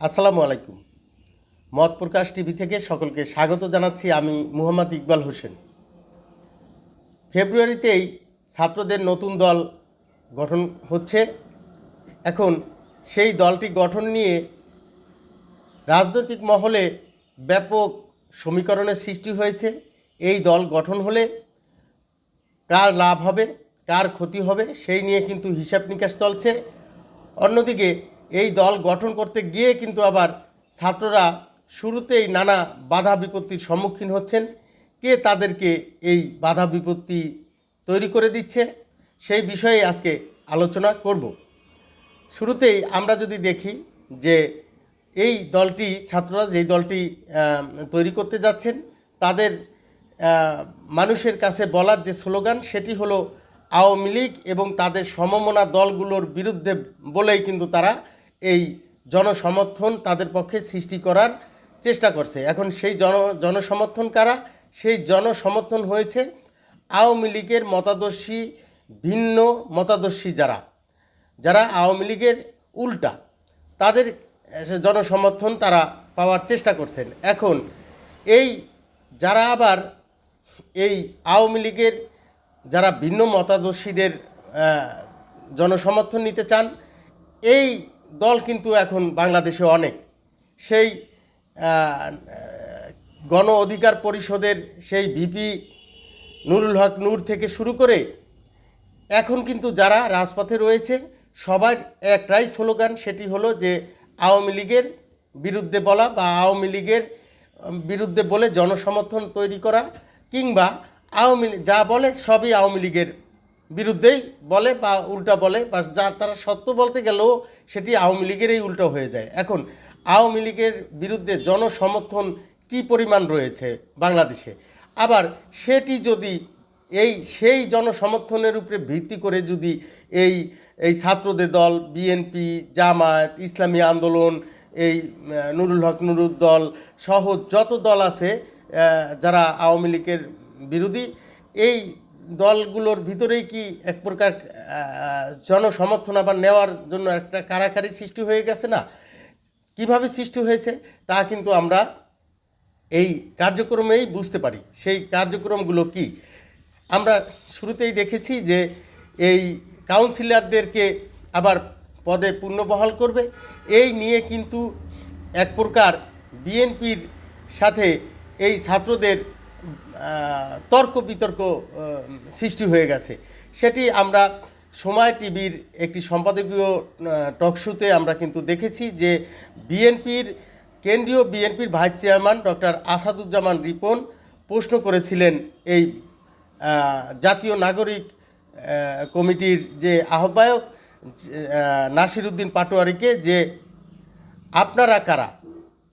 আসসালামু আলাইকুম। মত প্রকাশ টিভি থেকে সকলকে স্বাগত জানাচ্ছি আমি মুহাম্মদ ইকবাল হোসেন। ফেব্রুয়ারিতেই ছাত্রদের নতুন দল গঠন হচ্ছে। এখন সেই দলটি গঠন নিয়ে রাজনৈতিক মহলে ব্যাপক সমীকরণের সৃষ্টি হয়েছে। এই দল গঠন হলে কার লাভ হবে, কার ক্ষতি হবে, সেই নিয়ে কিন্তু হিসাব নিকাশ চলছে। অন্যদিকে এই দল গঠন করতে গিয়ে কিন্তু আবার ছাত্ররা শুরুতেই নানা বাধা বিপত্তির সম্মুখীন হচ্ছেন। কে তাদেরকে এই বাধা বিপত্তি তৈরি করে দিচ্ছে, সেই বিষয়ে আজকে আলোচনা করব। শুরুতেই আমরা যদি দেখি যে এই দলটি, ছাত্ররা যেই দলটি তৈরি করতে যাচ্ছেন, তাদের মানুষের কাছে বলার যে স্লোগান, সেটি হলো আওয়ামী লীগ এবং তাদের সমমনা দলগুলোর বিরুদ্ধে বলেই কিন্তু তারা এই জনসমর্থন তাদের পক্ষে সৃষ্টি করার চেষ্টা করছে। এখন সেই জন, জনসমর্থন কারা? সেই জনসমর্থন হয়েছে আওয়ামী লীগের মতাদর্শী, ভিন্ন মতাদর্শী যারা। যারা আওয়ামী লীগের উল্টা। তাদের জনসমর্থন তারা পাওয়ার চেষ্টা করছেন। এখন এই যারা আবার এই আওয়ামী লীগের যারা ভিন্ন মতাদর্শীদের জনসমর্থন নিতে চান, এই দল কিন্তু এখন বাংলাদেশে অনেক। সেই গণ অধিকার পরিষদের সেই ভিপি নুরুল হক নূর থেকে শুরু করে এখন কিন্তু যারা রাজপথে রয়েছে, সবার একটাই স্লোগান সেটি হলো যে আওয়ামী লীগের বিরুদ্ধে বলা বা আওয়ামী লীগের বিরুদ্ধে বলে জনসমর্থন তৈরি করা কিংবা আওয়ামী যা বলে সবই আওয়ামী লীগের বিরুদ্ধেই বলে বা উল্টা বলে বা যা তারা সত্য বলতে গেলেও সেটি আওয়ামী লীগেরই উল্টো হয়ে যায়। এখন আওয়ামী লীগের বিরুদ্ধে জনসমর্থন কি পরিমাণ রয়েছে বাংলাদেশে? আবার সেটি যদি এই সেই জনসমর্থনের উপরে ভিত্তি করে যদি এই এই ছাত্রদের দল, বিএনপি, জামায়াত, ইসলামী আন্দোলন, এই নুরুল হক নুরুল দল সহ যত দল আছে যারা আওয়ামী লীগের বিরোধী, এই দলগুলোর ভিতরেই কি এক প্রকার জনসমর্থন আবার নেওয়ার জন্য একটা কারাকারি সৃষ্টি হয়ে গেছে না? কীভাবে সৃষ্টি হয়েছে তা কিন্তু আমরা এই কার্যক্রমেই বুঝতে পারি। সেই কার্যক্রমগুলো কি? আমরা শুরুতেই দেখেছি যে এই কাউন্সিলরদেরকে আবার পদে পুনর্বহাল করবে। এই নিয়ে কিন্তু এক প্রকার বিএনপির সাথে এই ছাত্রদের তর্ক বিতর্ক সৃষ্টি হয়ে গেছে। সেটি আমরা সময় টিভির একটি সম্পাদকীয় টকশোতে আমরা কিন্তু দেখেছি যে বিএনপির কেন্দ্রীয় বিএনপির vice chairman doctor Asaduzzaman Ripon প্রশ্ন করেছিলেন এই জাতীয় নাগরিক কমিটির যে আহ্বায়ক আহ, নাসিরুদ্দিন পাটোয়ারিকে যে আপনারা কারা?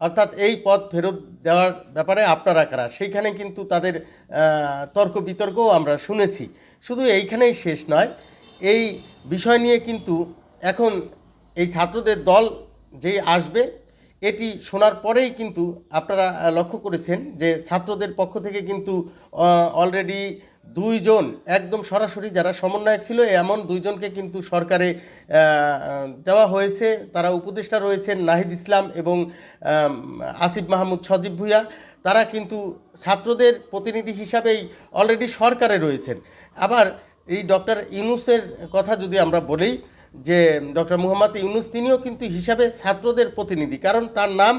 অর্থাৎ এই পদ ফেরত দেওয়ার ব্যাপারে আপনারা কারা? সেইখানে কিন্তু তাদের তর্ক বিতর্কও আমরা শুনেছি। শুধু এইখানেই শেষ নয়, এই বিষয় নিয়ে কিন্তু এখন এই ছাত্রদের দল যেই আসবে এটি শোনার পরেই কিন্তু আপনারা লক্ষ্য করেছেন যে ছাত্রদের পক্ষ থেকে কিন্তু অলরেডি দুইজন একদম সরাসরি যারা সমন্বয়ক ছিল, এমন দুইজনকে কিন্তু সরকারে দেওয়া হয়েছে। তারা উপদেষ্টা রয়েছেন নাহিদ ইসলাম এবং আসিফ মাহমুদ সজীব ভুইয়া। তারা কিন্তু ছাত্রদের প্রতিনিধি হিসাবেই অলরেডি সরকারে রয়েছেন। আবার এই ডক্টর ইউনুসের কথা যদি আমরা বলি যে ডক্টর মুহাম্মদ ইউনুস, তিনিও কিন্তু হিসাবে ছাত্রদের প্রতিনিধি। কারণ তার নাম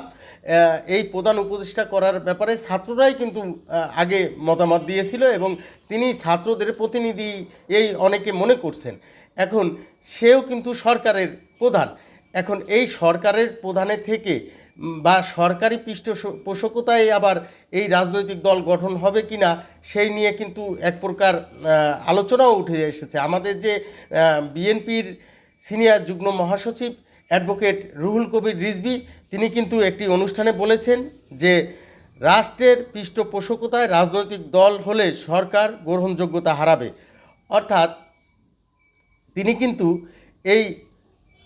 এই প্রধান উপদেষ্টা করার ব্যাপারে ছাত্ররাই কিন্তু আগে মতামত দিয়েছিল এবং তিনি ছাত্রদের প্রতিনিধি এই অনেকে মনে করছেন। এখন সেও কিন্তু সরকারের প্রধান। এখন এই সরকারের প্রধানের থেকে বা সরকারি পৃষ্ঠপোষকতায় আবার এই রাজনৈতিক দল গঠন হবে কি না সেই নিয়ে কিন্তু এক প্রকার আলোচনাও উঠে এসেছে। আমাদের যে বিএনপির সিনিয়র যুগ্ম মহাসচিব অ্যাডভোকেট রুহুল কবির রিজবি তিনি কিন্তু একটি অনুষ্ঠানে বলেছেন যে রাষ্ট্রের পৃষ্ঠপোষকতায় রাজনৈতিক দল হলে সরকার গ্রহণযোগ্যতা হারাবে। অর্থাৎ তিনি কিন্তু এই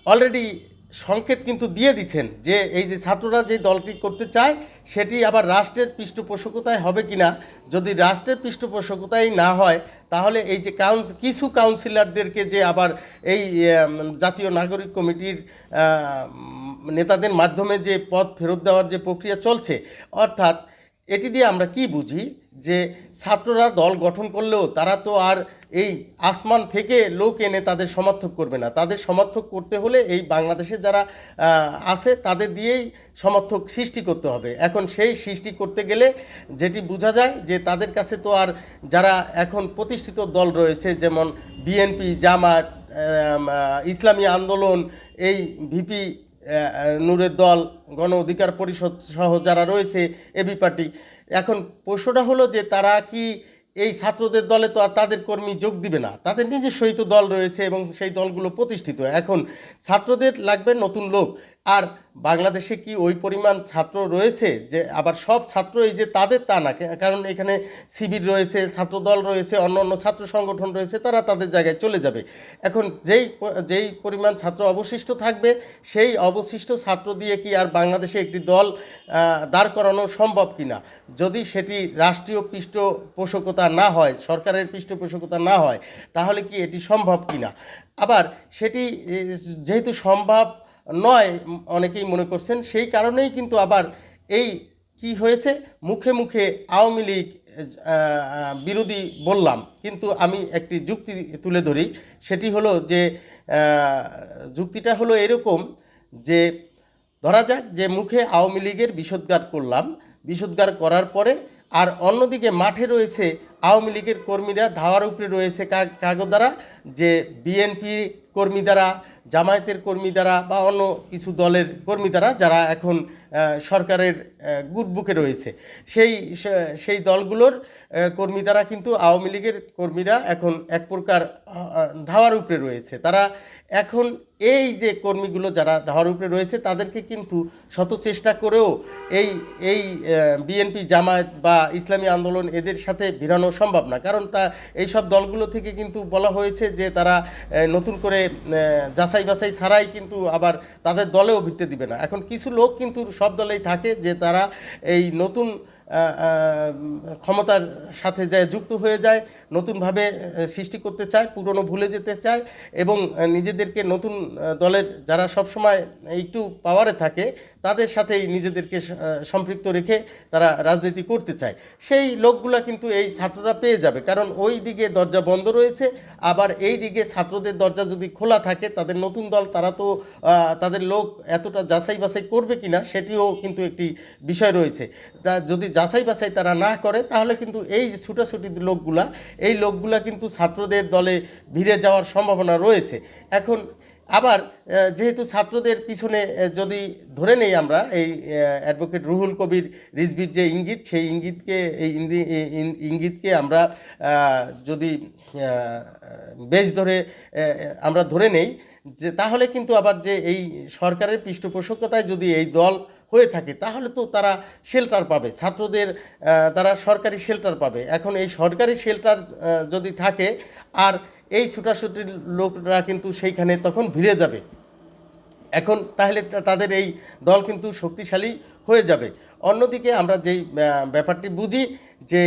অলরেডি সংকেত কিন্তু দিয়ে দিছেন যে এই যে ছাত্ররা যে দলটি করতে চায়, সেটি আবার রাষ্ট্রের পৃষ্ঠপোষকতায় হবে কিনা? যদি রাষ্ট্রের পৃষ্ঠপোষকতায় না হয়, তাহলে এই যে কাউন্স, কিছু কাউন্সিলরদেরকে যে আবার এই জাতীয় নাগরিক কমিটির নেতাদের মাধ্যমে যে পদ ফেরত দেওয়ার যে প্রক্রিয়া চলছে, অর্থাৎ এটি দিয়ে আমরা কি বুঝি? যে ছাত্ররা দল গঠন করলেও তারা তো আর এই আসমান থেকে লোক এনে তাদের সমর্থক করবে না। তাদের সমর্থক করতে হলে এই বাংলাদেশে যারা আছে তাদের দিয়েই সমর্থক সৃষ্টি করতে হবে। এখন সেই সৃষ্টি করতে গেলে যেটি বোঝা যায় যে তাদের কাছে তো আর যারা এখন প্রতিষ্ঠিত দল রয়েছে যেমন বিএনপি, জামাত ইসলামী আন্দোলন, এই ভিপি নূরের দল, গণ অধিকার পরিষদ সহ যারা রয়েছে এবি পার্টি। এখন প্রশ্নটা হলো যে তারা কি এই ছাত্রদের দলে তো আর তাদের কর্মী যোগ দিবে না? তাদের নিজস্বই তো দল রয়েছে এবং সেই দলগুলো প্রতিষ্ঠিত। এখন ছাত্রদের লাগবে নতুন লোক। আর বাংলাদেশে কি ওই পরিমাণ ছাত্র রয়েছে যে আবার সব ছাত্র এই যে তাদের তা না? কে- কারণ এখানে শিবির রয়েছে, ছাত্রদল রয়েছে, অন্য অন্য ছাত্র সংগঠন রয়েছে, তারা তাদের জায়গায় চলে যাবে। এখন যেই যেই পরিমাণ ছাত্র অবশিষ্ট থাকবে, সেই অবশিষ্ট ছাত্র দিয়ে কি আর বাংলাদেশে একটি দল দাঁড় করানো সম্ভব কিনা? যদি সেটি রাষ্ট্রীয় পৃষ্ঠপোষকতা না হয়, সরকারের পৃষ্ঠপোষকতা না হয়, তাহলে কি এটি সম্ভব কিনা? আবার সেটি যেহেতু সম্ভব নয় অনেকেই মনে করছেন। সেই কারণেই কিন্তু আবার এই কি হয়েছে? মুখে মুখে আওয়ামী লীগ বিরোধী বললাম। কিন্তু আমি একটি যুক্তি তুলে ধরি, সেটি হলো যে যুক্তিটা হলো এরকম যে, ধরা যাক যে মুখে আওয়ামী লীগের বিষোদ্গার করলাম। বিষোদ্গার করার পরে আর অন্যদিকে মাঠে রয়েছে আওয়ামী লীগের কর্মীরা, ধাওয়ার উপরে রয়েছে কাগজ দ্বারা যে বিএনপি কর্মী দ্বারা জামায়াতের কর্মী দ্বারা বা অন্য কিছু দলের কর্মী দ্বারা যারা এখন সরকারের গুড বুকে রয়েছে সেই সেই দলগুলোর কর্মী দ্বারা কিন্তু আওয়ামী লীগের কর্মীরা এখন এক প্রকার ধাওয়ার উপরে রয়েছে। তারা এখন এই যে কর্মীগুলো যারা ধাওয়ার উপরে রয়েছে তাদেরকে কিন্তু শত চেষ্টা করেও এই এই বিএনপি জামায়াত বা ইসলামী আন্দোলন এদের সাথে ভিড়ানো সম্ভব না। কারণ তা এই সব দলগুলো থেকে কিন্তু বলা হয়েছে যে তারা নতুন করে আহ, যাচাই বাছাই ছাড়াই কিন্তু আবার তাদের দলেও ভিত্তি দিবে না। এখন কিছু লোক কিন্তু সব দলেই থাকে যে তারা এই নতুন ক্ষমতার সাথে যায়, যুক্ত হয়ে যায়, নতুনভাবে সৃষ্টি করতে চায়, পুরনো ভুলে যেতে চায় এবং নিজেদেরকে নতুন দলের যারা সবসময় একটু পাওয়ারে থাকে, তাদের সাথেই নিজেদেরকে সম্পৃক্ত রেখে তারা রাজনীতি করতে চায়। সেই লোকগুলা কিন্তু এই ছাত্ররা পেয়ে যাবে। কারণ ওই দিকে দরজা বন্ধ রয়েছে, আবার এই দিকে ছাত্রদের দরজা যদি খোলা থাকে, তাদের নতুন দল, তারা তো তাদের লোক এতটা যাচাই বাছাই করবে কিনা, সেটিও কিন্তু একটি বিষয় রয়েছে। তা যদি যাচাই বাছাই তারা না করে, তাহলে কিন্তু এই যে ছুটাছুটি লোকগুলা, এই লোকগুলা কিন্তু ছাত্রদের দলে ভিড়ে যাওয়ার সম্ভাবনা রয়েছে। এখন আবার যেহেতু ছাত্রদের পিছনে যদি ধরে নেই আমরা, এই অ্যাডভোকেট রুহুল কবির রিজবির যে ইঙ্গিত, সেই ইঙ্গিতকে, এই ইঙ্গিতকে আমরা যদি বেশ ধরে আমরা ধরে নেই, যে তাহলে কিন্তু আবার যে এই সরকারের পৃষ্ঠপোষকতায় যদি এই দল হয়ে থাকে, তাহলে তো তারা শেল্টার পাবে। ছাত্রদের তারা সরকারি শেল্টার পাবে। এখন এই সরকারি শেল্টার যদি থাকে, আর এই ছুটাছুটির লোকরা কিন্তু সেইখানে তখন ভিড়ে যাবে। এখন তাহলে তাদের এই দল কিন্তু শক্তিশালী হয়ে যাবে। অন্যদিকে আমরা যেই ব্যাপারটি বুঝি যে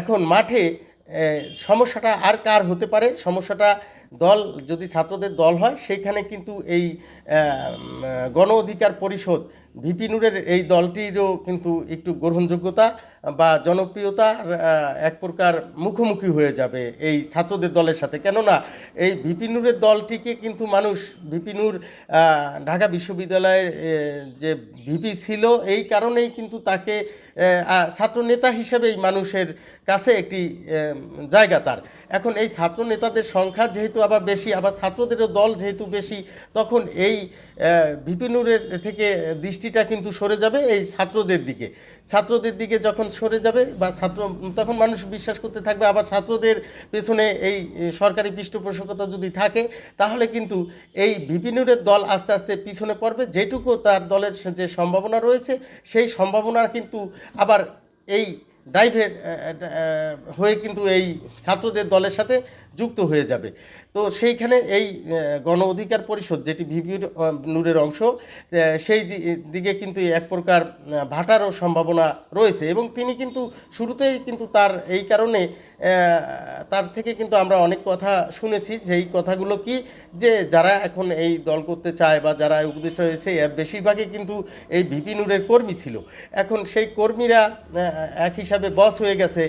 এখন মাঠে সমস্যাটা আর কার হতে পারে? সমস্যাটা দল, যদি ছাত্রদের দল হয়, সেইখানে কিন্তু এই গণ অধিকার পরিষদ ভিপি নূরের এই দলটিরও কিন্তু একটু গ্রহণযোগ্যতা বা জনপ্রিয়তা আহ, এক প্রকার মুখোমুখি হয়ে যাবে এই ছাত্রদের দলের সাথে। কেননা এই ভিপিনুরের দলটিকে কিন্তু মানুষ ভিপিনুর ঢাকা বিশ্ববিদ্যালয়ের যে ভিপি ছিল এই কারণেই কিন্তু তাকে আহ, আহ, ছাত্র নেতা হিসেবেই মানুষের কাছে একটি জায়গা তার। এখন এই ছাত্র নেতাদের সংখ্যা যেহেতু আবার বেশি আবার ছাত্রদেরও দল যেহেতু বেশি তখন এই ভিপিনুরের থেকে দৃষ্টিটা কিন্তু সরে যাবে এই ছাত্রদের দিকে। ছাত্রদের দিকে যখন সরে যাবে বা ছাত্র, তখন মানুষ বিশ্বাস করতে থাকবে। আবার ছাত্রদের পেছনে এই সরকারি পৃষ্ঠপোষকতা যদি থাকে, তাহলে কিন্তু এই বিপিনুরের দল আস্তে আস্তে পিছনে পড়বে। যেটুকু তার দলের যে সম্ভাবনা রয়েছে, সেই সম্ভাবনা কিন্তু আবার এই ডাইভেট হয়ে কিন্তু এই ছাত্রদের দলের সাথে যুক্ত হয়ে যাবে। তো সেইখানে এই গণ অধিকার পরিষদ যেটি ভিপি নূরের অংশ সেই দিকে কিন্তু এক প্রকার ভাটারও সম্ভাবনা রয়েছে এবং তিনি কিন্তু শুরুতেই কিন্তু তার এই কারণে তার থেকে কিন্তু আমরা অনেক কথা শুনেছি সেই কথাগুলো কি যে যারা এখন এই দল করতে চায় বা যারা উপদেষ্টা হয়েছে বেশিরভাগই কিন্তু এই ভিপি নূরের কর্মী ছিল। এখন সেই কর্মীরা এক হিসাবে বস হয়ে গেছে।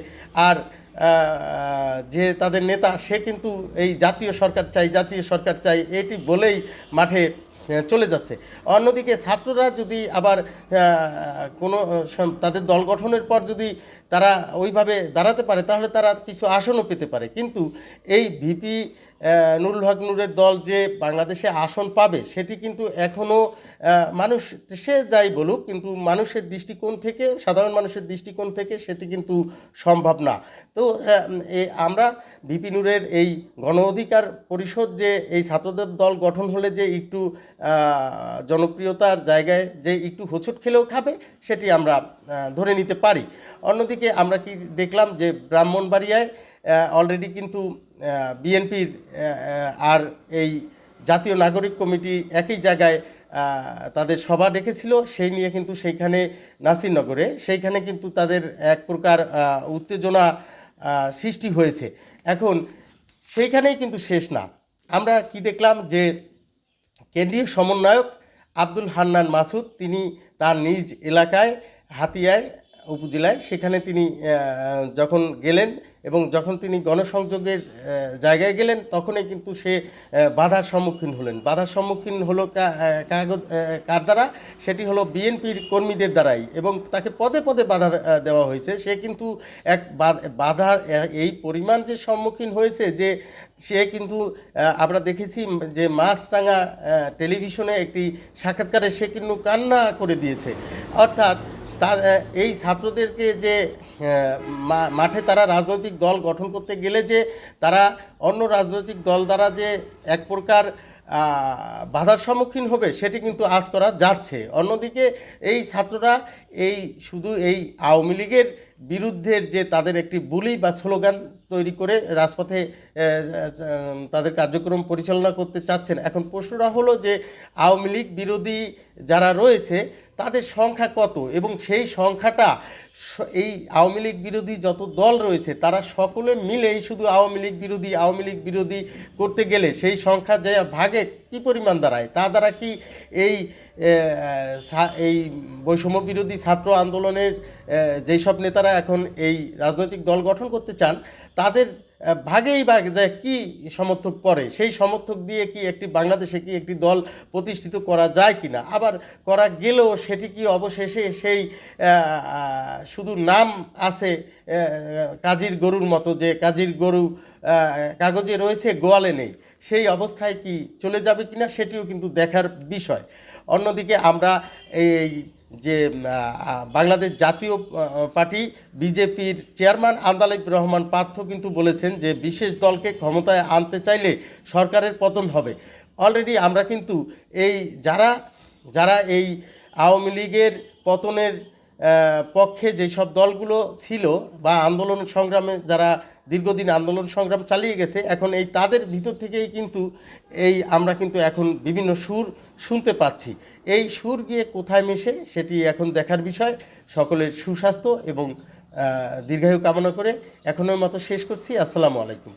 আর যে তাদের নেতা, সে কিন্তু এই জাতীয় সরকার চাই, জাতীয় সরকার চাই, এটি বলেই মাঠে চলে যাচ্ছে। অন্যদিকে ছাত্ররা যদি আবার কোনো তাদের দল গঠনের পর যদি তারা ওইভাবে দাঁড়াতে পারে, তাহলে তারা কিছু আসনও পেতে পারে। কিন্তু এই ভিপি নুরুল হক নূরের দল যে বাংলাদেশে আসন পাবে, সেটি কিন্তু এখনও মানুষ, সে যাই বলুক, কিন্তু মানুষের দৃষ্টিকোণ থেকে, সাধারণ মানুষের দৃষ্টিকোণ থেকে সেটি কিন্তু সম্ভব না। তো আমরা ভিপি নূরের এই গণ অধিকার পরিষদ যে এই ছাত্রদের দল গঠন হলে যে একটু জনপ্রিয়তার জায়গায় যে একটু হোঁচট খেলেও খাবে, সেটি আমরা ধরে নিতে পারি। অন্যদিকে আমরা কি দেখলাম যে ব্রাহ্মণবাড়িয়ায় অলরেডি কিন্তু বিএনপির আর এই জাতীয় নাগরিক কমিটি একই জায়গায় তাদের সভা ডেকেছিল। সেই নিয়ে কিন্তু সেইখানে নাসিরনগরে, সেইখানে কিন্তু তাদের এক প্রকার উত্তেজনা সৃষ্টি হয়েছে। এখন সেইখানেই কিন্তু শেষ না। আমরা কি দেখলাম যে কেন্দ্রীয় সমন্বয়ক আব্দুল হান্নান মাসুদ, তিনি তার নিজ এলাকায়, হাতিয়ায় উপজেলায়, সেখানে তিনি যখন গেলেন এবং যখন তিনি গণসংযোগের জায়গায় গেলেন তখনই কিন্তু সে বাধার সম্মুখীন হলেন। বাধার সম্মুখীন হলো কাগজ কার দ্বারা? সেটি হলো বিএনপির কর্মীদের দ্বারাই এবং তাকে পদে পদে বাধা দেওয়া হয়েছে। সে কিন্তু এক বাধার এই পরিমাণ যে সম্মুখীন হয়েছে যে সে কিন্তু আমরা দেখেছি যে মাছরাঙা টেলিভিশনে একটি সাক্ষাৎকারে সে কিন্তু কান্না করে দিয়েছে। অর্থাৎ আহ, এই ছাত্রদেরকে যে মাঠে তারা রাজনৈতিক দল গঠন করতে গেলে যে তারা অন্য রাজনৈতিক দল দ্বারা যে এক প্রকার বাধার সম্মুখীন হবে, সেটি কিন্তু আজ করা যাচ্ছে। অন্যদিকে এই ছাত্ররা এই শুধু এই আওয়ামী লীগের বিরুদ্ধের যে তাদের একটি বুলি বা স্লোগান তৈরি করে রাজপথে তাদের কার্যক্রম পরিচালনা করতে চাচ্ছেন, এখন প্রশ্নটা হলো যে আওয়ামী লীগ বিরোধী যারা রয়েছে তাদের সংখ্যা কত? এবং সেই সংখ্যাটা এই আওয়ামী লীগ বিরোধী যত দল রয়েছে, তারা সকলে মিলেই শুধু আওয়ামী লীগ বিরোধী, আওয়ামী লীগ বিরোধী করতে গেলে সেই সংখ্যা যে ভাগে কি পরিমাণ দাঁড়ায়? তা দ্বারা কি এই এই বৈষম্য বিরোধী ছাত্র আন্দোলনের যেই সব নেতারা এখন এই রাজনৈতিক দল গঠন করতে চান, তাদের ভাগেই বা যে কি সমর্থক পড়ে সেই সমর্থক দিয়ে কি একটি বাংলাদেশে কি একটি দল প্রতিষ্ঠিত করা যায় কি না আবার করা গেলেও সেটি কি অবশেষে সেই শুধু নাম আছে কাজীর গরুর মতো যে কাজীর গরু কাগজে রয়েছে, গোয়ালে নেই, সেই অবস্থায় কি চলে যাবে কিনা সেটিও কিন্তু দেখার বিষয়। অন্যদিকে আমরা এই যে বাংলাদেশ জাতীয় পার্টি বিজেপির চেয়ারম্যান আন্দালিব রহমান পার্থ কিন্তু বলেছেন যে, বিশেষ দলকে ক্ষমতায় আনতে চাইলে সরকারের পতন হবে। অলরেডি আমরা কিন্তু এই যারা যারা এই আওয়ামী লীগের পতনের পক্ষে যেসব দলগুলো ছিল বা আন্দোলন সংগ্রামে যারা দীর্ঘদিন আন্দোলন সংগ্রাম চালিয়ে গেছে। এখন এই তাদের ভিতর থেকেই কিন্তু এই আমরা কিন্তু এখন বিভিন্ন সুর শুনতে পাচ্ছি। এই সুর গিয়ে কোথায় মেশে সেটি এখন দেখার বিষয়। সকলের সুস্বাস্থ্য এবং দীর্ঘায়ু কামনা করে এখনের মতো শেষ করছি। আসসালামু আলাইকুম।